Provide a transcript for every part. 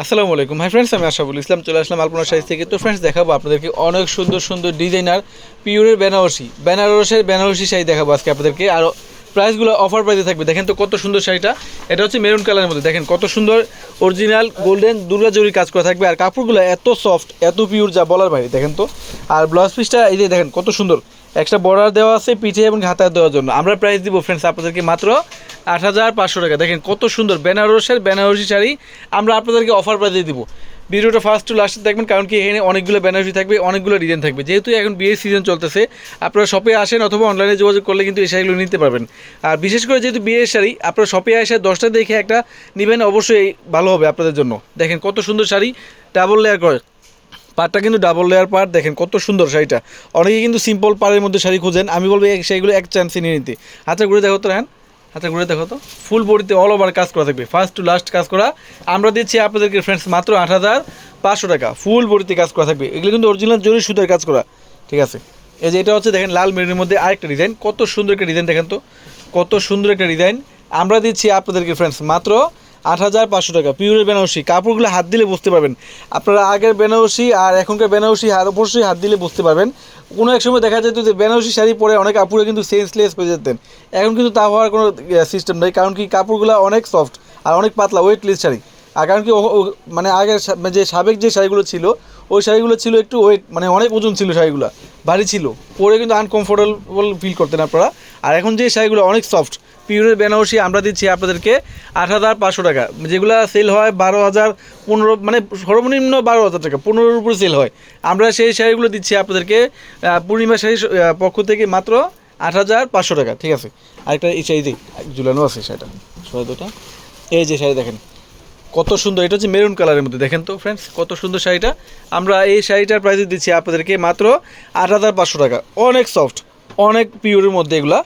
আসসালামু আলাইকুম। Hi friends আমি আশাফুল ইসলাম, চলে আসলাম আলপনা সাইজ থেকে। তো ফ্রেন্ডস দেখাবো আপনাদেরকে অনেক সুন্দর সুন্দর ডিজাইনার পিওরের বেনারসি বেনারসের বেনারসি শাড়ি দেখাবো আজকে আপনাদেরকে। আর প্রাইসগুলো অফার প্রাইসে থাকবে। দেখেন তো কত সুন্দর শাড়িটা। এটা হচ্ছে মেরুন কালারের মধ্যে। দেখেন কত সুন্দর অরিজিনাল গোল্ডেন দুর্গা জরি কাজ করা থাকবে। আর কাপড়গুলো এত সফট এত পিওর যা বলার বাইরে। দেখেন তো। আর ব্লাউজ পিসটা এই যে দেখেন কত সুন্দর। একটা বর্ডার দেওয়া আছে পিঠে এবং হাতায় দেওয়ার জন্য। আমরা প্রাইস দিব ফ্রেন্ডস আপনাদেরকে মাত্র আট হাজার পাঁচশো টাকা। দেখেন কত সুন্দর বেনারসের বেনারসি শাড়ি আমরা আপনাদেরকে অফার প্রাইসে দিব। ভিডিওটা ফার্স্ট টু লাস্টে দেখবেন, কারণ কি এখানে অনেকগুলো বেনারসি থাকবে, অনেকগুলো ডিজাইন থাকবে। যেহেতু এখন বিয়ের সিজন চলতেছে, আপনারা শপে আসেন অথবা অনলাইনে যোগাযোগ করলে কিন্তু এই শাড়িগুলো নিতে পারবেন। আর বিশেষ করে যেহেতু বিয়ের শাড়ি, আপনারা শপে এসে দশটা দেখে একটা নেবেন, অবশ্যই ভালো হবে আপনাদের জন্য। দেখেন কত সুন্দর শাড়ি ডাবল লেয়ার করে। পাটটা কিন্তু ডাবল লেয়ার পাট দেখেন কত সুন্দর শাড়িটা। অনেকে কিন্তু সিম্পল পাড়ের মধ্যে শাড়ি খুঁজেন, আমি বলব এই শাড়িগুলো এক চান্সে নিয়ে নিতে। হাতে ঘুরে দেখো তো হ্যাঁ হাতে ঘুরে দেখো তো। ফুল বডিতে অল ওভার কাজ করা থাকবে। ফার্স্ট টু লাস্ট কাজ করা। আমরা দিচ্ছি আপনাদেরকে ফ্রেন্ডস মাত্র আট হাজার পাঁচশো টাকা। ফুল বডিতে কাজ করা থাকবে। এগুলো কিন্তু অরিজিনাল জরি সুতার কাজ করা। ঠিক আছে? এই যে এটা হচ্ছে, দেখেন লাল মেরুনের মধ্যে আরেকটা ডিজাইন কত সুন্দর একটা ডিজাইন দেখেন তো। কত সুন্দর একটা ডিজাইন আমরা দিচ্ছি আপনাদেরকে ফ্রেন্ডস মাত্র আট হাজার পাঁচশো টাকা। পিওরের বেনারসি। কাপড়গুলো হাত দিলে বুঝতে পারবেন। আপনারা আগের বেনারসি আর এখনকার বেনারসি হাত অবশ্যই হাত দিলে বুঝতে পারবেন। কোনো এক সময় দেখা যেত যে বেনারসি শাড়ি পরে অনেক আপুরে কিন্তু সেন্সলেস হয়ে যেতেন। এখন কিন্তু তা হওয়ার কোনো সিস্টেম নেই। কারণ কি কাপড়গুলো অনেক সফট আর অনেক পাতলা ওয়েটলেস শাড়ি। আর কারণ কি মানে আগের মানে যে সাবেক যে শাড়িগুলো ছিল, ওই শাড়িগুলো ছিল একটু ওয়েট মানে অনেক ওজন ছিল শাড়িগুলো। ভারী ছিল। পরে কিন্তু আনকমফোর্টেবল ফিল করতেন আপনারা। আর এখন যে শাড়িগুলো অনেক সফট পিওরের বেনারসি আমরা দিচ্ছি আপনাদেরকে আট হাজার পাঁচশো টাকা। যেগুলো সেল হয় বারো হাজার পনেরো মানে সর্বনিম্ন বারো হাজার টাকা, পনেরোর উপরে সেল হয়। আমরা সেই শাড়িগুলো দিচ্ছি আপনাদেরকে পূর্ণিমা শাড়ি পক্ষ থেকে মাত্র আট হাজার পাঁচশো টাকা, ঠিক আছে? আরেকটা এই শাড়ি দিই ঝুলানো আছে শাড়িটা। সবাই দুটা। এই যে শাড়ি দেখেন, কত সুন্দর, এটা হচ্ছে মেরুন কালারের মধ্যে। দেখেন তো ফ্রেন্ডস কত সুন্দর শাড়িটা। আমরা এই শাড়িটার প্রাইস দিচ্ছি আপনাদেরকে মাত্র আট হাজার পাঁচশো টাকা। অনেক সফট অনেক পিওরের মধ্যে এগুলা।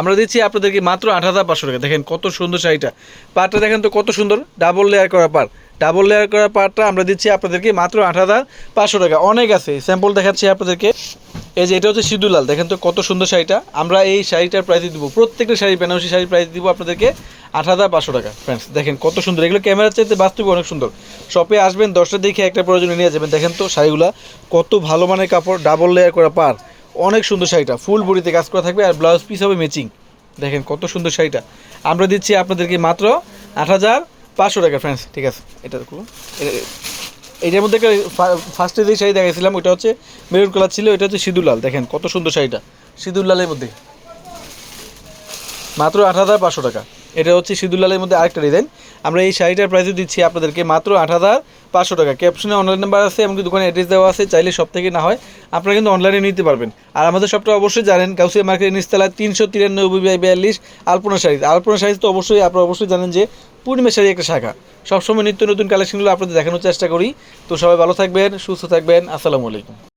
আমরা দিচ্ছি আপনাদেরকে মাত্র আট হাজার পাঁচশো টাকা। দেখেন কত সুন্দর শাড়িটা। পাটটা দেখেন তো কত সুন্দর। ডাবল লেয়ার করা পার ডাবল লেয়ার করা পাটটা আমরা দিচ্ছি আপনাদেরকে মাত্র আট হাজার পাঁচশো টাকা। অনেক আছে। স্যাম্পল দেখাচ্ছি আপনাদেরকে। এই যে এটা হচ্ছে সিঁদুলাল দেখেন তো কত সুন্দর শাড়িটা। আমরা এই শাড়িটার প্রাইস দিব। প্রত্যেকটা শাড়ি, বেনারসি শাড়ির প্রাইস দিব আপনাদেরকে আট হাজার পাঁচশো টাকা। ফ্রেন্ডস দেখেন কত সুন্দর। এগুলো ক্যামেরার চাইতে বাস্তবে অনেক সুন্দর। শপে আসবেন দশটা দেখে একটা প্রয়োজনে নিয়ে যাবেন। দেখেন তো শাড়িগুলো কত ভালো মানের কাপড়। ডাবল লেয়ার করা পার অনেক সুন্দর শাড়িটা। ফুল বডিতে কাজ করা থাকবে আর ব্লাউজ পিস হবে ম্যাচিং দেখেন কত সুন্দর শাড়িটা। আমরা দিচ্ছি আপনাদেরকে মাত্র আট হাজার পাঁচশো টাকা ফ্রেন্ডস ঠিক আছে? এটা দেখুন। এ- এইটার মধ্যে একটা ফার্স্টে যে শাড়ি দেখাইছিলাম ওইটা হচ্ছে মেরুন কালার ছিল, এটা হচ্ছে সিঁদুর লাল দেখেন কত সুন্দর শাড়িটা। সিঁদুর লালের মধ্যে। মাত্র আট হাজার পাঁচশো টাকা। এটা হচ্ছে সিঁদুর লালের মধ্যে আরেকটা ডিজাইন আমরা এই শাড়িটার প্রাইসে দিচ্ছি আপনাদেরকে মাত্র আট হাজার পাঁচশো টাকা। ক্যাপশনে অনলাইন নাম্বার আছে এমনকি দোকানে অ্যাড্রেস দেওয়া আছে, চাইলে সব থেকে না হয় আপনারা কিন্তু অনলাইনে নিতে পারবেন। আর আমাদের সবটা অবশ্যই জানেন, কাউসিয়া মার্কেট নিচতলা তিনশো তিরানব্বই বাই বিয়াল্লিশ আলপনা শাড়ি। আলপনা শাড়ি তো অবশ্যই আপনারা অবশ্যই জানেন যে পূর্ণিমা শাড়ি একটা শাখা। সবসময় নিত্য নতুন কালেকশনগুলো আপনাদের দেখানোর চেষ্টা করি। তো সবাই ভালো থাকবেন, সুস্থ থাকবেন, আসসালামু আলাইকুম।